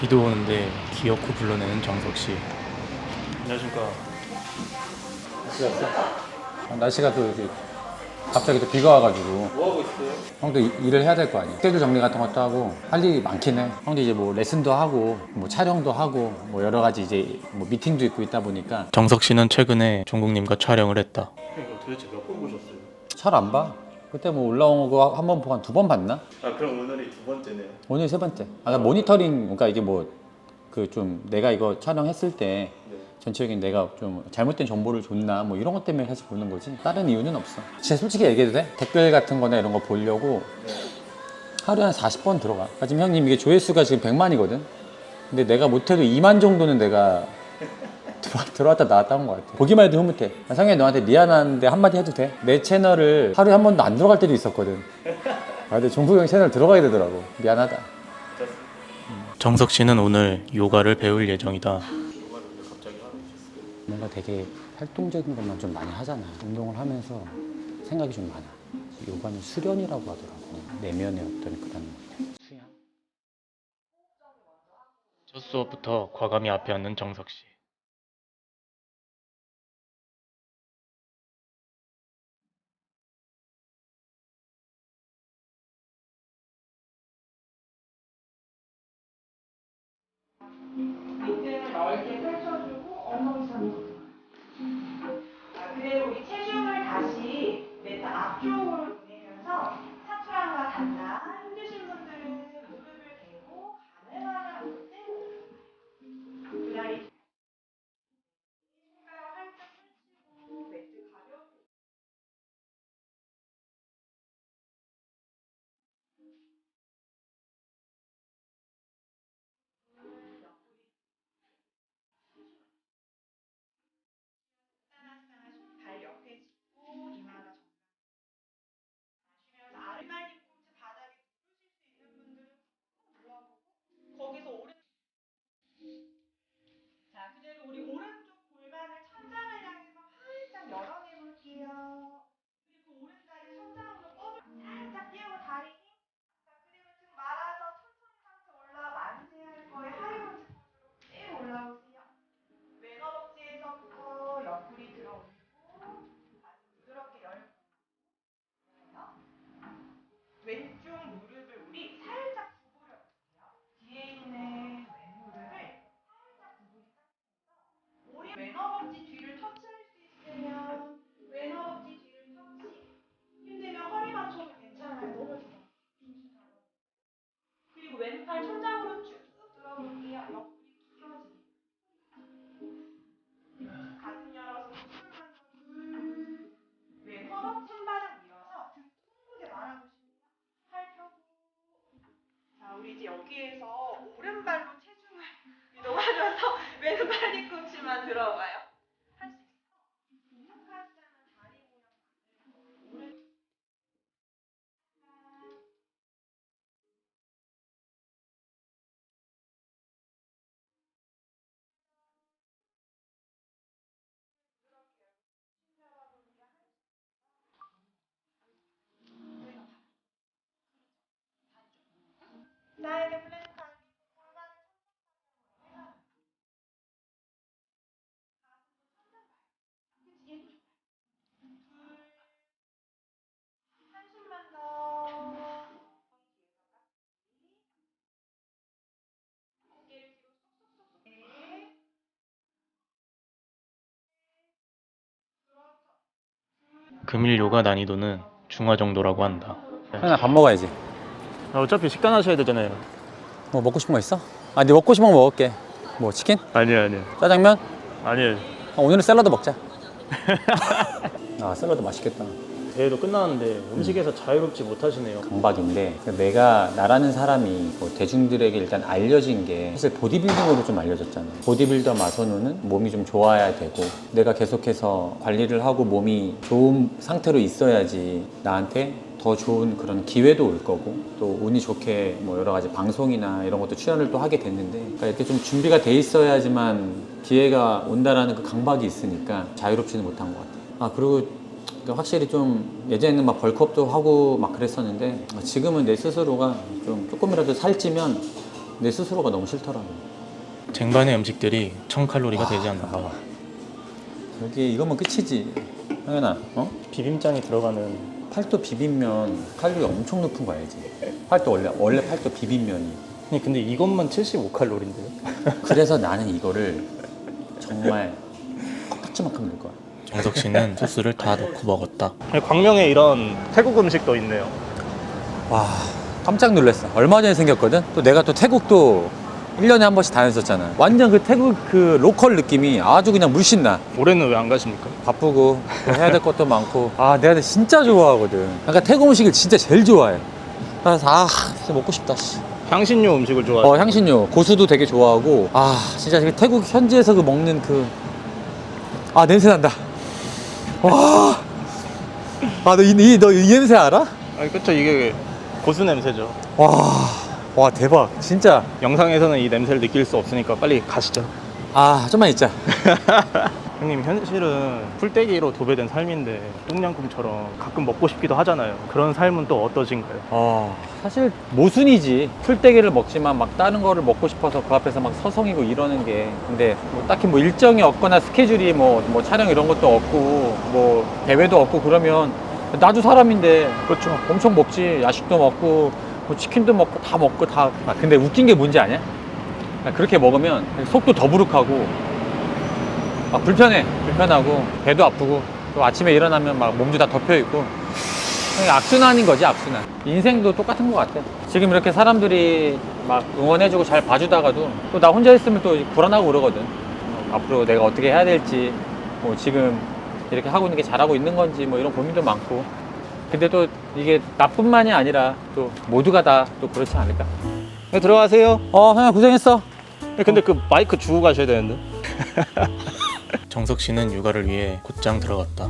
비도 오는데 귀엽고 불러내는 정석 씨. 안녕하십니까. 아, 날씨가 또 이렇게 갑자기 또 비가 와가지고 뭐 하고 있어요? 형도 이- 일을 해야 될 거 아니야 스케줄 정리 같은 것도 하고 할 일이 많긴 해 형도 이제 뭐 레슨도 하고 뭐 촬영도 하고 뭐 여러 가지 이제 뭐 미팅도 있고 있다 보니까 정석 씨는 최근에 종국님과 촬영을 했다. 이거 도대체 몇 번 보셨어요? 잘 안 봐 그때 뭐 올라온 거 한 번 보고 한 두 번 봤나? 아 그럼 오늘이 두 번째네요. 오늘 세 번째 아, 나 모니터링 그러니까 이게 뭐 그 좀 내가 이거 촬영했을 때 네. 전체적인 내가 좀 잘못된 정보를 줬나 뭐 이런 것 때문에 사실 보는 거지 다른 이유는 없어 진짜 솔직히 얘기해도 돼? 댓글 같은 거나 이런 거 보려고 하루에 한 40번 들어가 아, 지금 형님 이게 조회수가 지금 100만이거든 근데 내가 못해도 2만 정도는 내가 들어왔다 나왔다 한 것 같아 보기만 해도 흐뭇해 아, 상현이 너한테 미안한데 한마디 해도 돼? 내 채널을 하루에 한 번도 안 들어갈 때도 있었거든 아 근데 종국 형 채널 들어가야 되더라고 미안하다 정석 씨는 오늘 요가를 배울 예정이다. 뭔가 되게 활동적인 것만 좀 많이 하잖아. 운동을 하면서 생각이 좀 많아. 요가는 수련이라고 하더라고. 내면의 어떤 그런 수양. 첫 수업부터 과감히 앞에 앉는 정석 씨. 넓게 펼쳐주고 엉덩이 잡고 왼팔 천장으로 쭉 들어볼게요. 옆구리 길어지게. 가슴 열어서 숨만 둘. 왼한 발을 밀어서 등 둥근게 말아보십니다. 팔 펴고. 자, 우리 이제 여기에서 골반을. 둘, 한숨만 더. 뒤로 쏙쏙쏙쏙. 네. 금일 요가 난이도는 중화 정도라고 한다. 형아 밥 먹어야지. 아, 어차피 식단 하셔야 되잖아요. 뭐 먹고 싶은 거 있어? 아, 네 먹고 싶은 거 먹을게. 뭐 치킨? 아니요 아니요 짜장면? 아니요. 아, 오늘은 샐러드 먹자. 아, 샐러드 맛있겠다. 대회도 끝나는데 음식에서 자유롭지 못하시네요. 강박인데 내가 나라는 사람이 뭐 대중들에게 일단 알려진 게 사실 보디빌딩으로 좀 알려졌잖아. 보디빌더 마선우는 몸이 좀 좋아야 되고 내가 계속해서 관리를 하고 몸이 좋은 상태로 있어야지 나한테 더 좋은 그런 기회도 올 거고 또 운이 좋게 뭐 여러 가지 방송이나 이런 것도 출연을 또 하게 됐는데 그러니까 이렇게 좀 준비가 돼 있어야지만 기회가 온다라는 그 강박이 있으니까 자유롭지는 못한 것 같아. 아 그리고 그러니까 확실히 좀 예전에는 막 벌크업도 하고 막 그랬었는데 지금은 내 스스로가 좀 조금이라도 살찌면 내 스스로가 너무 싫더라고. 쟁반의 음식들이 1000칼로리가 되지 않는다. 봐봐. 여기 이거면 끝이지. 형현아, 어? 비빔장이 들어가는 팔도 비빔면 칼로리 엄청 높은 거 알지? 팔도 원래 원래 팔도 비빔면이. 아니 근데 이것만 75칼로리인데요? 그래서 나는 이거를 정말 컵딱지만큼 넣을 거야. 정석 씨는 소스를 다 넣고 먹었다. 광명에 이런 태국 음식도 있네요 와 깜짝 놀랐어. 얼마 전에 생겼거든. 또 내가 또 태국도 1년에 한 번씩 다녔었잖아. 완전 그 태국 그 로컬 느낌이 아주 그냥 물씬 나. 올해는 왜 안 가십니까? 바쁘고 또 해야 될 것도 많고. 아 내가 진짜 좋아하거든. 그러니까 태국 음식을 진짜 제일 좋아해. 그래서 아 진짜 먹고 싶다 씨. 향신료 음식을 좋아해요 어 향신료. 고수도 되게 좋아하고. 아 진짜 그 태국 현지에서 그 먹는 그 아 냄새 난다. 와 아 너 이 이, 너 이 냄새 알아? 아니 그쵸. 이게 고수 냄새죠. 와, 와 대박 진짜 영상에서는 이 냄새를 느낄 수 없으니까 빨리 가시죠 아 좀만 있자 형님 현실은 풀떼기로 도배된 삶인데 똠양꿍처럼 가끔 먹고 싶기도 하잖아요 그런 삶은 또 어떠신가요? 어, 사실 모순이지. 풀떼기를 먹지만 막 다른 거를 먹고 싶어서 그 앞에서 막 서성이고 이러는 게. 근데 뭐 딱히 뭐 일정이 없거나 스케줄이 뭐, 뭐 촬영 이런 것도 없고 뭐 대회도 없고 그러면 나도 사람인데 그렇죠 엄청 먹지. 야식도 먹고 뭐 치킨도 먹고 다 먹고 다. 아, 근데 웃긴 게 뭔지 아냐? 그렇게 먹으면 속도 더부룩하고 막 불편해. 불편하고 배도 아프고 또 아침에 일어나면 막 몸도 다 덮여 있고 악순환인 거지 악순환 인생도 똑같은 것 같아 지금 이렇게 사람들이 막 응원해주고 잘 봐주다가도 또 나 혼자 있으면 또 불안하고 그러거든 어, 앞으로 내가 어떻게 해야 될지 뭐 지금 이렇게 하고 있는 게 잘하고 있는 건지 뭐 이런 고민도 많고 근데 또 이게 나뿐만이 아니라 또 모두가 다 또 그렇지 않을까? 네, 들어가세요. 어 형아 고생했어. 네, 근데 그 마이크 주고 가셔야 되는데. 정석 씨는 육아를 위해 곧장 들어갔다.